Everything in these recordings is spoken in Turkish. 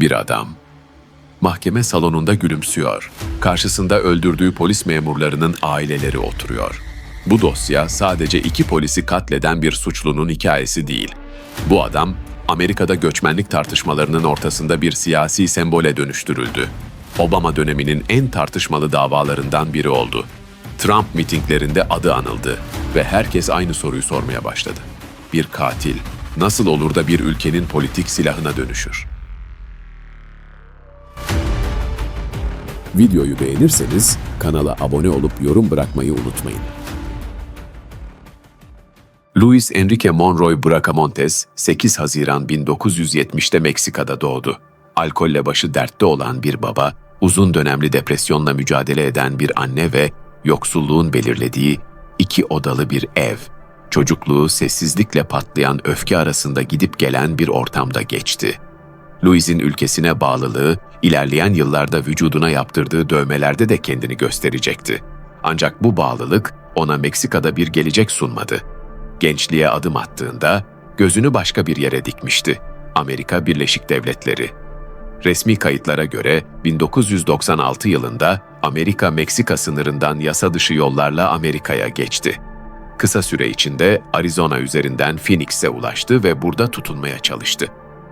Bir adam mahkeme salonunda gülümsüyor. Karşısında öldürdüğü polis memurlarının aileleri oturuyor. Bu dosya sadece iki polisi katleden bir suçlunun hikayesi değil. Bu adam Amerika'da göçmenlik tartışmalarının ortasında bir siyasi sembole dönüştürüldü. Obama döneminin en tartışmalı davalarından biri oldu. Trump mitinglerinde adı anıldı ve herkes aynı soruyu sormaya başladı. Bir katil nasıl olur da bir ülkenin politik silahına dönüşür? Videoyu beğenirseniz kanala abone olup yorum bırakmayı unutmayın. Luis Enrique Monroy Bracamontes 8 Haziran 1970'te Meksika'da doğdu. Alkolle başı dertte olan bir baba, uzun dönemli depresyonla mücadele eden bir anne ve yoksulluğun belirlediği iki odalı bir ev. Çocukluğu sessizlikle patlayan öfke arasında gidip gelen bir ortamda geçti. Louis'in ülkesine bağlılığı, ilerleyen yıllarda vücuduna yaptırdığı dövmelerde de kendini gösterecekti. Ancak bu bağlılık ona Meksika'da bir gelecek sunmadı. Gençliğe adım attığında gözünü başka bir yere dikmişti. Amerika Birleşik Devletleri. Resmi kayıtlara göre 1996 yılında Amerika-Meksika sınırından yasa dışı yollarla Amerika'ya geçti. Kısa süre içinde Arizona üzerinden Phoenix'e ulaştı ve burada tutunmaya çalıştı.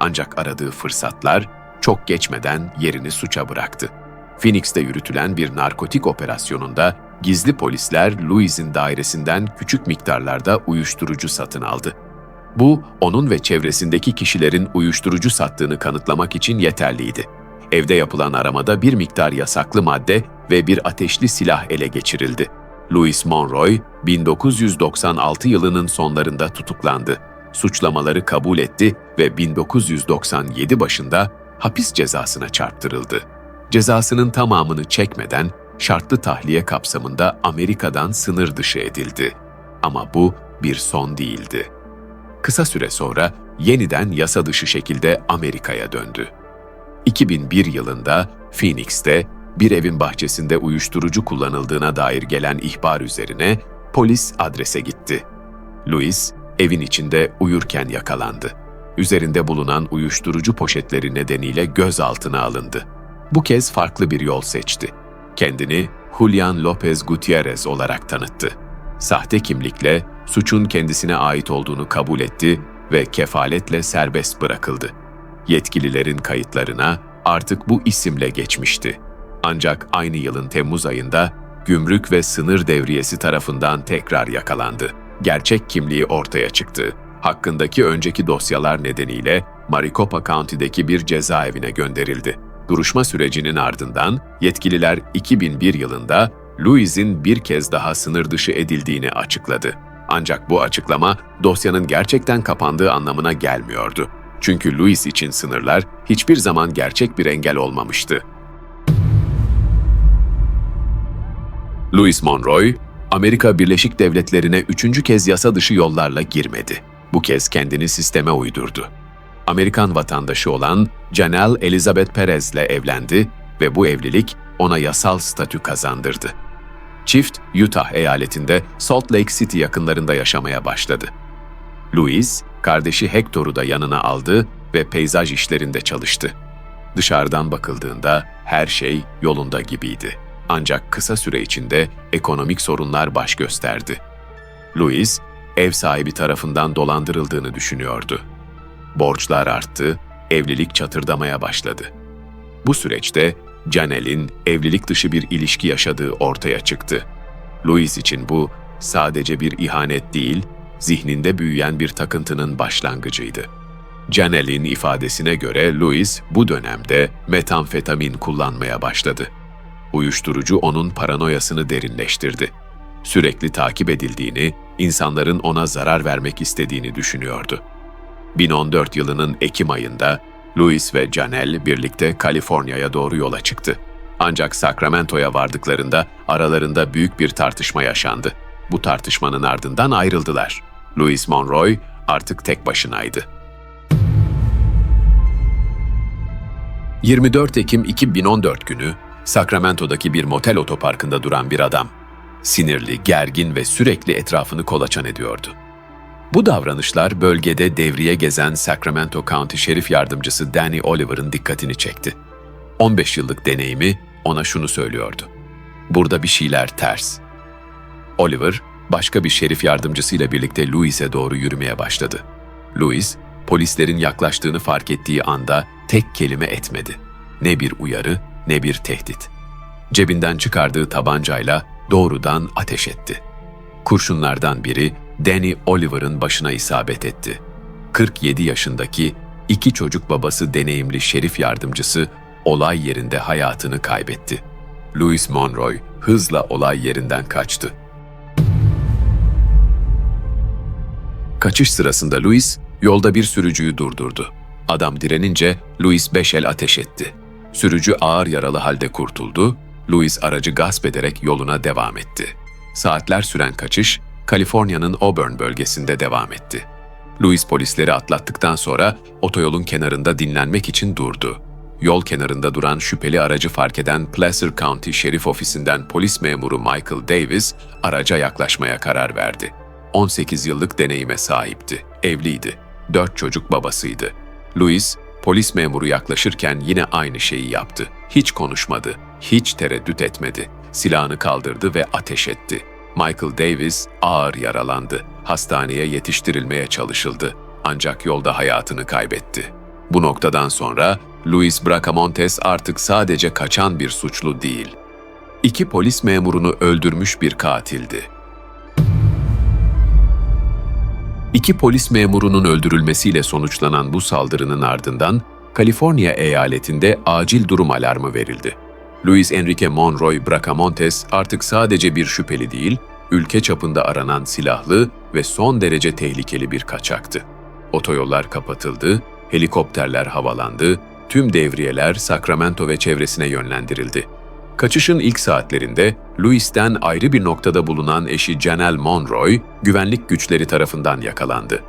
Ancak aradığı fırsatlar çok geçmeden yerini suça bıraktı. Phoenix'te yürütülen bir narkotik operasyonunda gizli polisler Louis'in dairesinden küçük miktarlarda uyuşturucu satın aldı. Bu, onun ve çevresindeki kişilerin uyuşturucu sattığını kanıtlamak için yeterliydi. Evde yapılan aramada bir miktar yasaklı madde ve bir ateşli silah ele geçirildi. Louis Monroy, 1996 yılının sonlarında tutuklandı. Suçlamaları kabul etti ve 1997 başında hapis cezasına çarptırıldı. Cezasının tamamını çekmeden şartlı tahliye kapsamında Amerika'dan sınır dışı edildi. Ama bu bir son değildi. Kısa süre sonra yeniden yasa dışı şekilde Amerika'ya döndü. 2001 yılında Phoenix'te bir evin bahçesinde uyuşturucu kullanıldığına dair gelen ihbar üzerine polis adrese gitti. Louis evin içinde uyurken yakalandı. Üzerinde bulunan uyuşturucu poşetleri nedeniyle gözaltına alındı. Bu kez farklı bir yol seçti. Kendini Julian Lopez Gutierrez olarak tanıttı. Sahte kimlikle suçun kendisine ait olduğunu kabul etti ve kefaletle serbest bırakıldı. Yetkililerin kayıtlarına artık bu isimle geçmişti. Ancak aynı yılın Temmuz ayında Gümrük ve Sınır Devriyesi tarafından tekrar yakalandı. Gerçek kimliği ortaya çıktı. Hakkındaki önceki dosyalar nedeniyle Maricopa County'deki bir cezaevine gönderildi. Duruşma sürecinin ardından yetkililer 2001 yılında Louis'in bir kez daha sınır dışı edildiğini açıkladı. Ancak bu açıklama dosyanın gerçekten kapandığı anlamına gelmiyordu. Çünkü Louis için sınırlar hiçbir zaman gerçek bir engel olmamıştı. Louis Monroy, Amerika Birleşik Devletleri'ne üçüncü kez yasa dışı yollarla girmedi. Bu kez kendini sisteme uydurdu. Amerikan vatandaşı olan Janelle Elizabeth Perez ile evlendi ve bu evlilik ona yasal statü kazandırdı. Çift, Utah eyaletinde Salt Lake City yakınlarında yaşamaya başladı. Louis, kardeşi Hector'u da yanına aldı ve peyzaj işlerinde çalıştı. Dışarıdan bakıldığında her şey yolunda gibiydi. Ancak kısa süre içinde ekonomik sorunlar baş gösterdi. Louis, ev sahibi tarafından dolandırıldığını düşünüyordu. Borçlar arttı, evlilik çatırdamaya başladı. Bu süreçte Janelle'in evlilik dışı bir ilişki yaşadığı ortaya çıktı. Louis için bu sadece bir ihanet değil, zihninde büyüyen bir takıntının başlangıcıydı. Janelle'in ifadesine göre Louis bu dönemde metamfetamin kullanmaya başladı. Uyuşturucu onun paranoyasını derinleştirdi. Sürekli takip edildiğini, insanların ona zarar vermek istediğini düşünüyordu. 2014 yılının Ekim ayında Louis ve Janelle birlikte Kaliforniya'ya doğru yola çıktı. Ancak Sacramento'ya vardıklarında aralarında büyük bir tartışma yaşandı. Bu tartışmanın ardından ayrıldılar. Louis Monroy artık tek başınaydı. 24 Ekim 2014 günü Sacramento'daki bir motel otoparkında duran bir adam. Sinirli, gergin ve sürekli etrafını kolaçan ediyordu. Bu davranışlar bölgede devriye gezen Sacramento County Şerif Yardımcısı Danny Oliver'ın dikkatini çekti. 15 yıllık deneyimi ona şunu söylüyordu. Burada bir şeyler ters. Oliver, başka bir şerif yardımcısıyla birlikte Louis'e doğru yürümeye başladı. Louis, polislerin yaklaştığını fark ettiği anda tek kelime etmedi. Ne bir uyarı, ne bir tehdit. Cebinden çıkardığı tabancayla doğrudan ateş etti. Kurşunlardan biri Danny Oliver'ın başına isabet etti. 47 yaşındaki iki çocuk babası deneyimli şerif yardımcısı olay yerinde hayatını kaybetti. Louis Monroy hızla olay yerinden kaçtı. Kaçış sırasında Louis yolda bir sürücüyü durdurdu. Adam direnince Louis beş el ateş etti. Sürücü ağır yaralı halde kurtuldu, Louis aracı gasp ederek yoluna devam etti. Saatler süren kaçış, Kaliforniya'nın Auburn bölgesinde devam etti. Louis polisleri atlattıktan sonra otoyolun kenarında dinlenmek için durdu. Yol kenarında duran şüpheli aracı fark eden Placer County Şerif Ofisi'nden polis memuru Michael Davis araca yaklaşmaya karar verdi. 18 yıllık deneyime sahipti, evliydi, dört çocuk babasıydı. Louis, polis memuru yaklaşırken yine aynı şeyi yaptı. Hiç konuşmadı, hiç tereddüt etmedi. Silahını kaldırdı ve ateş etti. Michael Davis ağır yaralandı. Hastaneye yetiştirilmeye çalışıldı. Ancak yolda hayatını kaybetti. Bu noktadan sonra Luis Bracamontes artık sadece kaçan bir suçlu değil. İki polis memurunu öldürmüş bir katildi. İki polis memurunun öldürülmesiyle sonuçlanan bu saldırının ardından Kaliforniya eyaletinde acil durum alarmı verildi. Luis Enrique Monroy Bracamontes artık sadece bir şüpheli değil, ülke çapında aranan silahlı ve son derece tehlikeli bir kaçaktı. Otoyollar kapatıldı, helikopterler havalandı, tüm devriyeler Sacramento ve çevresine yönlendirildi. Kaçışın ilk saatlerinde Louis'ten ayrı bir noktada bulunan eşi Janelle Monroy güvenlik güçleri tarafından yakalandı.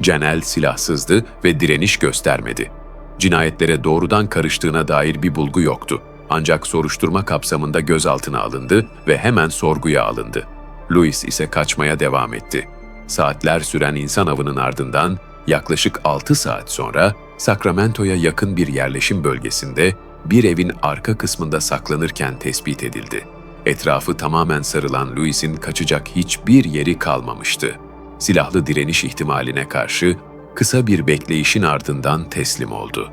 Janelle silahsızdı ve direniş göstermedi. Cinayetlere doğrudan karıştığına dair bir bulgu yoktu. Ancak soruşturma kapsamında gözaltına alındı ve hemen sorguya alındı. Louis ise kaçmaya devam etti. Saatler süren insan avının ardından yaklaşık 6 saat sonra Sacramento'ya yakın bir yerleşim bölgesinde bir evin arka kısmında saklanırken tespit edildi. Etrafı tamamen sarılan Louis'in kaçacak hiçbir yeri kalmamıştı. Silahlı direniş ihtimaline karşı kısa bir bekleyişin ardından teslim oldu.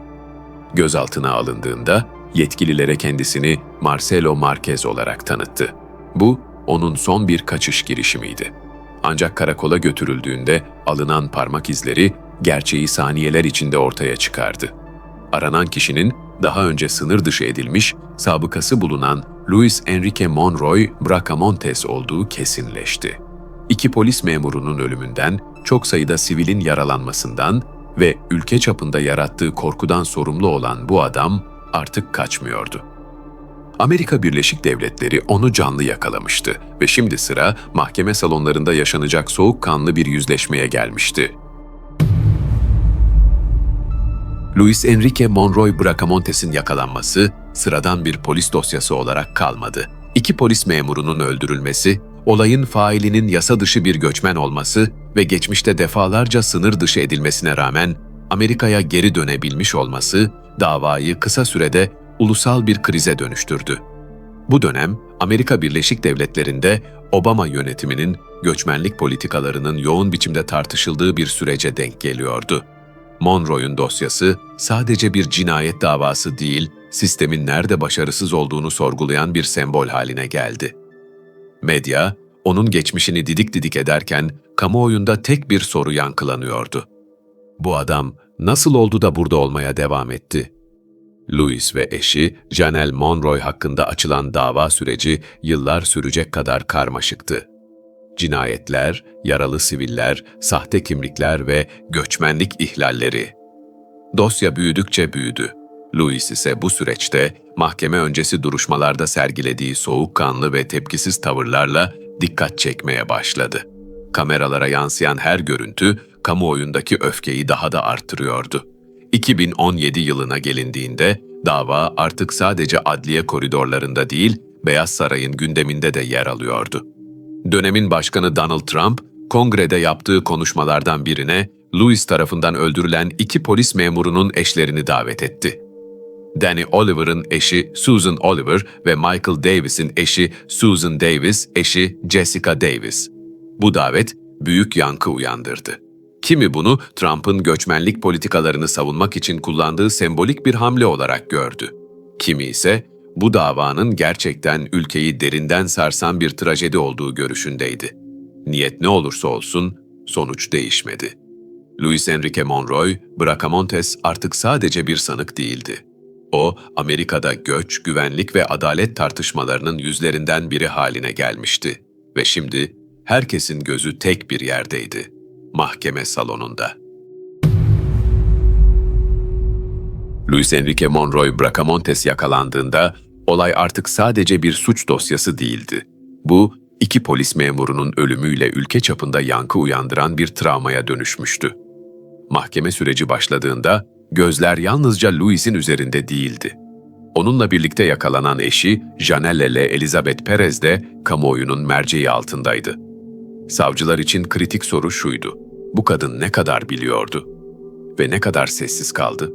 Gözaltına alındığında yetkililere kendisini Marcelo Marquez olarak tanıttı. Bu onun son bir kaçış girişimiydi. Ancak karakola götürüldüğünde alınan parmak izleri gerçeği saniyeler içinde ortaya çıkardı. Aranan kişinin daha önce sınır dışı edilmiş, sabıkası bulunan Luis Enrique Monroy Bracamontes olduğu kesinleşti. İki polis memurunun ölümünden, çok sayıda sivilin yaralanmasından ve ülke çapında yarattığı korkudan sorumlu olan bu adam artık kaçmıyordu. Amerika Birleşik Devletleri onu canlı yakalamıştı ve şimdi sıra mahkeme salonlarında yaşanacak soğukkanlı bir yüzleşmeye gelmişti. Luis Enrique Monroy Bracamontes'in yakalanması sıradan bir polis dosyası olarak kalmadı. İki polis memurunun öldürülmesi, olayın failinin yasa dışı bir göçmen olması ve geçmişte defalarca sınır dışı edilmesine rağmen Amerika'ya geri dönebilmiş olması davayı kısa sürede ulusal bir krize dönüştürdü. Bu dönem Amerika Birleşik Devletleri'nde Obama yönetiminin göçmenlik politikalarının yoğun biçimde tartışıldığı bir sürece denk geliyordu. Monroe'un dosyası sadece bir cinayet davası değil, sistemin nerede başarısız olduğunu sorgulayan bir sembol haline geldi. Medya, onun geçmişini didik didik ederken kamuoyunda tek bir soru yankılanıyordu. Bu adam nasıl oldu da burada olmaya devam etti? Louis ve eşi Janelle Monroy hakkında açılan dava süreci yıllar sürecek kadar karmaşıktı cinayetler, yaralı siviller, sahte kimlikler ve göçmenlik ihlalleri. Dosya büyüdükçe büyüdü. Louis ise bu süreçte mahkeme öncesi duruşmalarda sergilediği soğukkanlı ve tepkisiz tavırlarla dikkat çekmeye başladı. Kameralara yansıyan her görüntü kamuoyundaki öfkeyi daha da arttırıyordu. 2017 yılına gelindiğinde dava artık sadece adliye koridorlarında değil, Beyaz Saray'ın gündeminde de yer alıyordu. Dönemin başkanı Donald Trump, kongrede yaptığı konuşmalardan birine Louis tarafından öldürülen iki polis memurunun eşlerini davet etti. Danny Oliver'ın eşi Susan Oliver ve Michael Davis'in eşi Susan Davis, eşi Jessica Davis. Bu davet büyük yankı uyandırdı. Kimi bunu Trump'ın göçmenlik politikalarını savunmak için kullandığı sembolik bir hamle olarak gördü. Kimi ise bu davanın gerçekten ülkeyi derinden sarsan bir trajedi olduğu görüşündeydi. Niyet ne olursa olsun sonuç değişmedi. Luis Enrique Monroy, Bracamontes artık sadece bir sanık değildi. O, Amerika'da göç, güvenlik ve adalet tartışmalarının yüzlerinden biri haline gelmişti. Ve şimdi herkesin gözü tek bir yerdeydi. Mahkeme salonunda. Luis Enrique Monroy Bracamontes yakalandığında olay artık sadece bir suç dosyası değildi. Bu, iki polis memurunun ölümüyle ülke çapında yankı uyandıran bir travmaya dönüşmüştü. Mahkeme süreci başladığında gözler yalnızca Louis'in üzerinde değildi. Onunla birlikte yakalanan eşi Janelle ile Elizabeth Perez de kamuoyunun merceği altındaydı. Savcılar için kritik soru şuydu. Bu kadın ne kadar biliyordu? Ve ne kadar sessiz kaldı?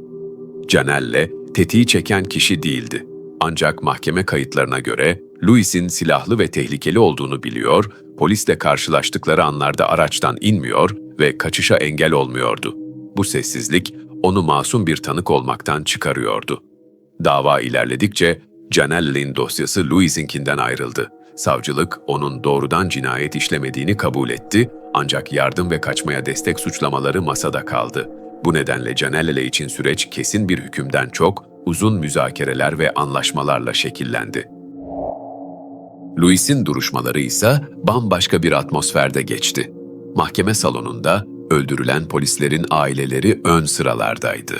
Janelle, tetiği çeken kişi değildi. Ancak mahkeme kayıtlarına göre Louis'in silahlı ve tehlikeli olduğunu biliyor, polisle karşılaştıkları anlarda araçtan inmiyor ve kaçışa engel olmuyordu. Bu sessizlik onu masum bir tanık olmaktan çıkarıyordu. Dava ilerledikçe Janelle'in dosyası Louis'inkinden ayrıldı. Savcılık onun doğrudan cinayet işlemediğini kabul etti ancak yardım ve kaçmaya destek suçlamaları masada kaldı. Bu nedenle Canelle için süreç kesin bir hükümden çok uzun müzakereler ve anlaşmalarla şekillendi. Louis'in duruşmaları ise bambaşka bir atmosferde geçti. Mahkeme salonunda öldürülen polislerin aileleri ön sıralardaydı.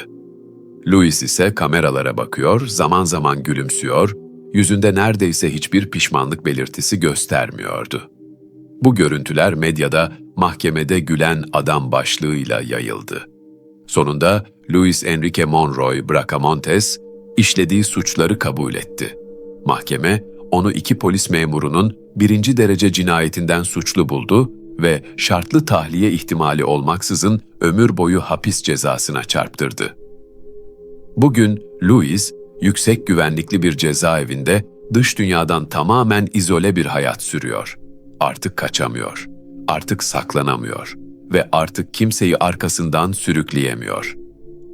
Louis ise kameralara bakıyor, zaman zaman gülümsüyor, yüzünde neredeyse hiçbir pişmanlık belirtisi göstermiyordu. Bu görüntüler medyada mahkemede gülen adam başlığıyla yayıldı. Sonunda Luis Enrique Monroy Bracamontes işlediği suçları kabul etti. Mahkeme onu iki polis memurunun birinci derece cinayetinden suçlu buldu ve şartlı tahliye ihtimali olmaksızın ömür boyu hapis cezasına çarptırdı. Bugün Louis, yüksek güvenlikli bir cezaevinde dış dünyadan tamamen izole bir hayat sürüyor. Artık kaçamıyor, artık saklanamıyor ve artık kimseyi arkasından sürükleyemiyor.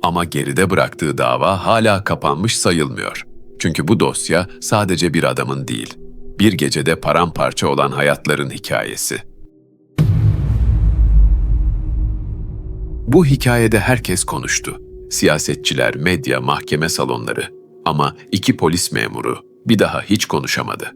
Ama geride bıraktığı dava hala kapanmış sayılmıyor. Çünkü bu dosya sadece bir adamın değil, bir gecede paramparça olan hayatların hikayesi. Bu hikayede herkes konuştu. Siyasetçiler, medya, mahkeme salonları. Ama iki polis memuru bir daha hiç konuşamadı.